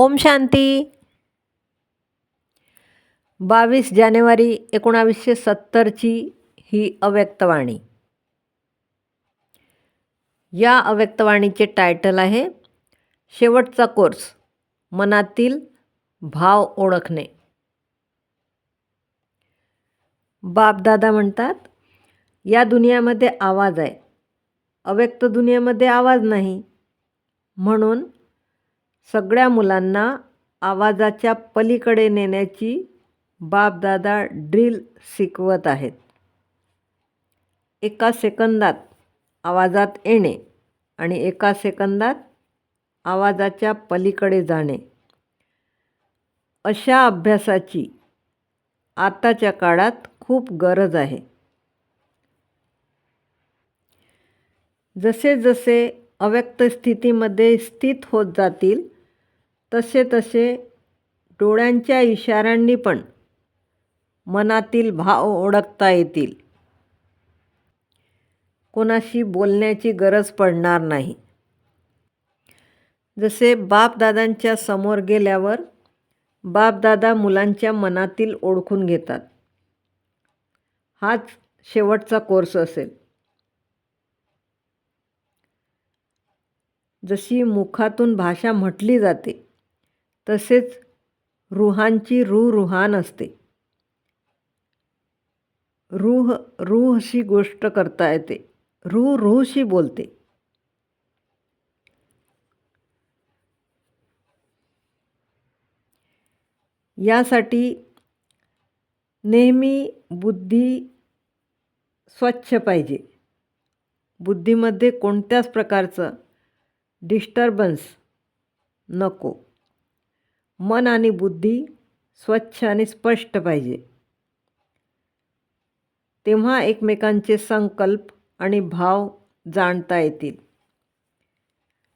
ओम शांती. बावीस जानेवारी एकोणावीसशे सत्तरची ही अव्यक्तवाणी या अव्यक्तवाणीचे टायटल आहे शेवटचा कोर्स मनातील भाव ओळखणे. बापदादा म्हणतात या दुनियामध्ये आवाज आहे. अव्यक्त दुनियेमध्ये आवाज नाही. म्हणून सगळ्या मुलांना आवाजाच्या पलीकडे नेण्याची बापदादा ड्रिल शिकवत आहेत. एका सेकंदात आवाजात येणे आणि एका सेकंदात आवाजाच्या पलीकडे जाणे. अशा अभ्यासाची आताच्या काळात खूप गरज आहे. जसे जसे अव्यक्त स्थितीमध्ये स्थित होत जातील. तसे तसे डोळ्यांच्या इशाऱ्यांनी पण मनातील भाव ओळखता येतील. कोणाशी बोलण्याची गरज पडणार नाही. जसे बापदादांच्या समोर गेल्यावर बापदादा मुलांच्या मनातील ओळखून घेतात. हाच शेवटचा कोर्स असेल. जशी मुखातून भाषा म्हटली जाते तसेच रुहांची रूह रुहान असते. रूह रूहशी गोष्ट करता येते. रूह रूहशी बोलते. यासाठी नेहमी बुद्धी स्वच्छ पाहिजे. बुद्धीमध्ये कोणत्याच प्रकारचं डिस्टर्बन्स नको. मन आणि बुद्धी स्वच्छ आणि स्पष्ट पाहिजे. तेव्हा एकमेकांचे संकल्प आणि भाव जाणता येतील.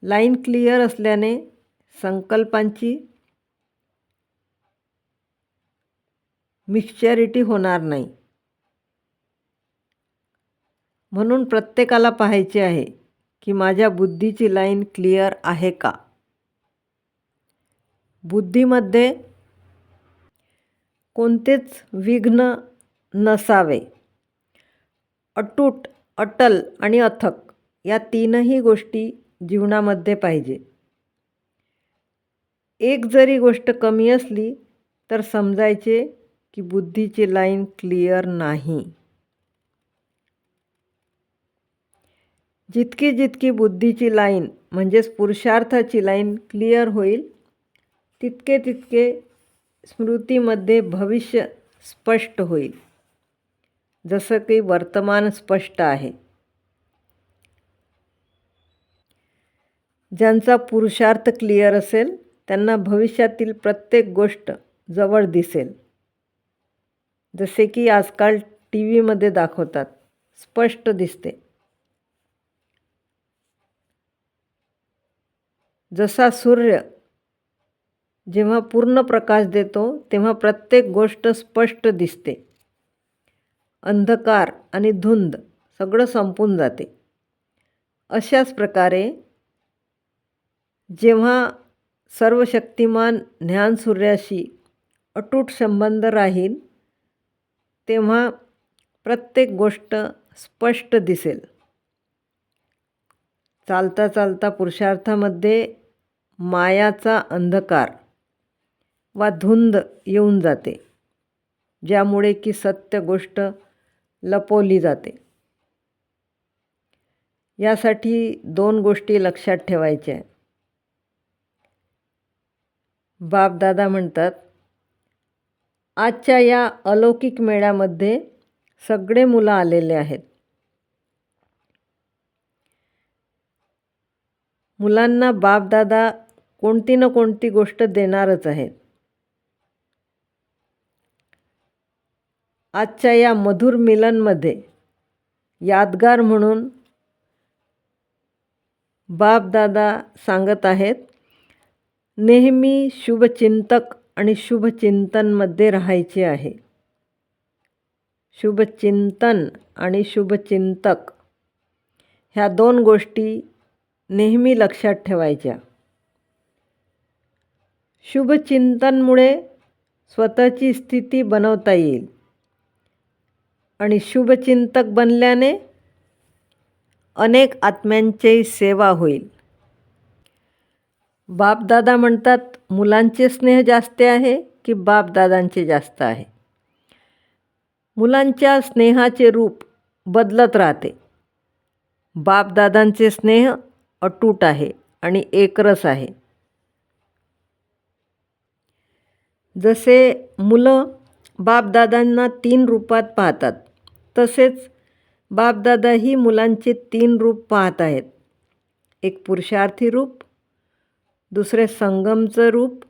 लाईन क्लिअर असल्याने संकल्पांची मिक्सचॅरिटी होणार नाही. म्हणून प्रत्येकाला पाहायचे आहे की माझ्या बुद्धीची लाईन क्लिअर आहे का? बुद्धीमध्ये कोणतेच विघ्न नसावे. अटूट अटल आणि अथक या तीनही गोष्टी जीवनामध्ये पाहिजे. एक जरी गोष्ट कमी असली तर समजायचे की बुद्धीची लाईन क्लिअर नाही. जितकी जितकी बुद्धीची लाईन म्हणजेच पुरुषार्थाची लाईन क्लिअर होईल तितके तितके स्मृतीमध्ये भविष्य स्पष्ट होईल. जसं की वर्तमान स्पष्ट आहे. ज्यांचा पुरुषार्थ क्लिअर असेल त्यांना भविष्यातील प्रत्येक गोष्ट जवळ दिसेल. जसे की आजकाल टी व्हीमध्ये दाखवतात स्पष्ट दिसते. जसा सूर्य जेव्हा पूर्ण प्रकाश देतो तेव्हा प्रत्येक गोष्ट स्पष्ट दिसते. अंधकार आणि धुंद सगळं संपून जाते. अशाच प्रकारे जेव्हा सर्व शक्तिमान ज्ञानसूर्याशी अटूट संबंध राहील तेव्हा प्रत्येक गोष्ट स्पष्ट दिसेल. चालता चालता पुरुषार्थामध्ये मायाचा अंधकार वा धुंद येऊन जाते ज्यामुळे की सत्य गोष्ट लपवली जाते. यासाठी दोन गोष्टी लक्षात ठेवायच्या बापदादा म्हणतात आजच्या या अलौकिक मेळ्यामध्ये सगळे मुलं आलेले आहेत. मुलांना बापदादा कोणती ना कोणती गोष्ट देणारच आहेत. आजच्या या मधुर मिलनमध्ये यादगार म्हणून बापदादा सांगत आहेत नेहमी शुभचिंतक आणि शुभचिंतनमध्ये राहायचे आहे. शुभचिंतन आणि शुभचिंतक ह्या दोन गोष्टी नेहमी लक्षात ठेवायच्या. शुभचिंतनमुळे स्वतःची स्थिती बनवता येईल. आणि शुभचिंतक बनल्याने अनेक आत्म्यांची सेवा होईल. बापदादा म्हणतात मुलांचे स्नेह जास्त आहे की बापदादांचे जास्त आहे? मुलांच्या स्नेहाचे रूप बदलत राहते. बापदादांचे स्नेह अटूट आहे आणि एकरस आहे. जसे मुलं बापदादांना तीन रूपात पाहतात तसेच बापदादाही मुलांचे तीन रूप पाहत आहेत. एक पुरुषार्थी रूप दुसरे संगमचं रूप.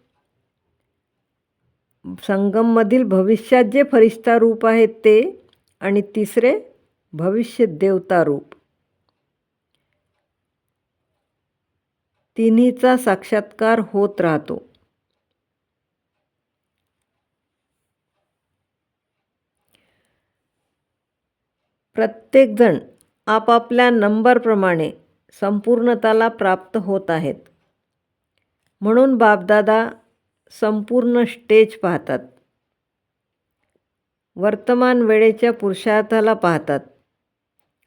संगममधील भविष्यात जे फरिश्ता रूप आहेत ते आणि तिसरे भविष्य देवता रूप. तिन्हीचा साक्षात्कार होत राहतो. प्रत्येकजण आपापल्या नंबरप्रमाणे संपूर्णताला प्राप्त होत आहेत. म्हणून बापदादा संपूर्ण स्टेज पाहतात. वर्तमान वेळेच्या पुरुषार्थाला पाहतात.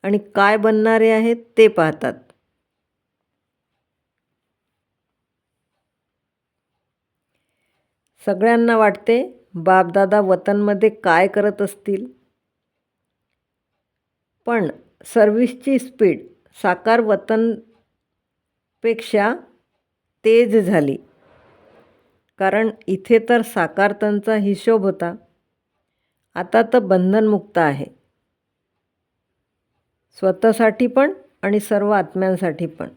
आणि काय बनणारे आहेत ते पाहतात. सगळ्यांना वाटते बापदादा वतनमध्ये काय करत असतील? पण सर्विसची स्पीड साकार वतनपेक्षा तेज झाली. कारण इथे तर साकारतांचा हिशोब होता. आता तर बंधनमुक्त आहे. स्वतःसाठी पण आणि सर्व आत्म्यांसाठी पण.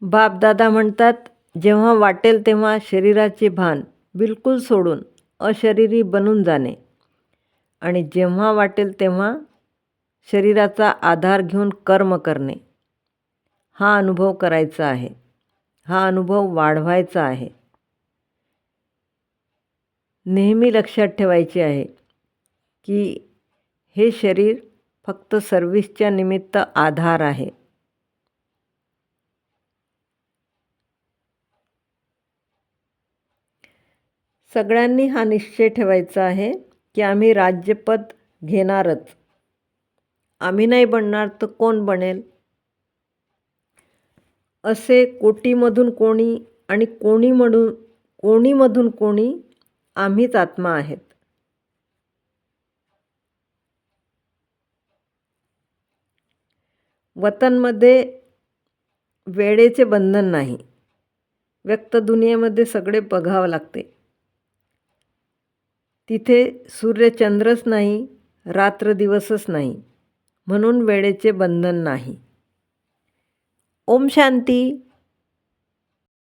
बापदादा म्हणतात जेव्हा वाटेल तेव्हा शरीराचे भान बिलकुल सोडून अशरीरी बनून जाणे. आणि जेव्हा वाटेल तेव्हा शरीराचा आधार घेऊन कर्म करणे. हा अनुभव करायचा आहे. हा अनुभव वाढवायचा आहे. नेहमी लक्षात ठेवायचे आहे की हे शरीर फक्त सर्विसच्या निमित्त आधार आहे. सगळ्यांनी हा निश्चय ठेवायचा आहे. की आम्ही राज्यपद घेणारच. आम्ही नाही बनणार तर कोण बनेल? असे कोटीमधून कोणी आणि कोणी म्हणून कोणीमधून कोणी आम्हीच आत्मा आहेत. वतनमध्ये वेळेचे बंधन नाही. व्यक्त दुनियेमध्ये सगळे बघावं लागते. तिथे सूर्यचंद्रच नाही रात्र दिवसच नाही म्हणून वेळेचे बंधन नाही. ओम शांती.